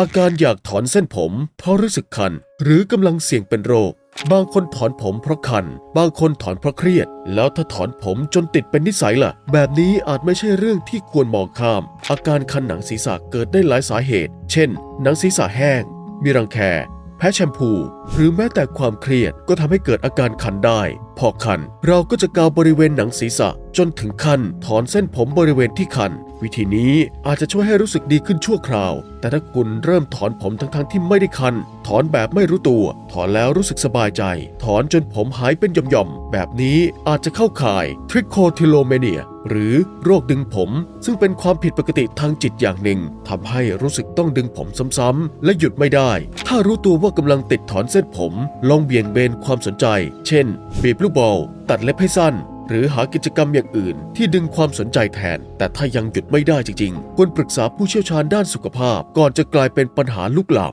อาการอยากถอนเส้นผม เพราะรู้สึกคัน หรือกำลังเสี่ยงเป็นโรค บางคนถอนผมเพราะคัน บางคนถอนเพราะเครียด แล้วถ้าถอนผมจนติดเป็นนิสัยล่ะ แบบนี้อาจไม่ใช่เรื่องที่ควรมองข้าม อาการคันหนังศีรษะเกิดได้หลายสาเหตุ เช่น หนังศีรษะแห้ง มีรังแค แพ้แชมพู หรือแม้แต่ความเครียดก็ทำให้เกิดอาการคันได้ พอคัน เราก็จะกาวบริเวณหนังศีรษะจนถึงคันถอนเส้นผมบริเวณที่คัน วิธีนี้อาจจะช่วยให้รู้สึกดีขึ้นชั่วคราว แต่ถ้าคุณเริ่มถอนผมทั้งๆที่ไม่ได้คัน ถอนแบบไม่รู้ตัว ถอนแล้วรู้สึกสบายใจ ถอนจนผมหายเป็นหย่อมๆ แบบนี้อาจจะเข้าข่ายทริโคทิโลเมเนียหรือโรคดึงผม ซึ่งเป็นความผิดปกติทางจิตอย่างหนึ่งทำให้รู้สึกต้องดึงผมซ้ำๆและหยุดไม่ได้ ถ้ารู้ตัวว่ากำลังติดถอนเส้นผม ลองเบี่ยงเบนความสนใจ เช่น บีบลูกบอลตัดเล็บให้สั้น หรือหากิจกรรมอย่างอื่น ที่ดึงความสนใจแทน แต่ถ้ายังหยุดไม่ได้จริงๆ ควรปรึกษาผู้เชี่ยวชาญด้านสุขภาพ ก่อนจะกลายเป็นปัญหาลุกลาม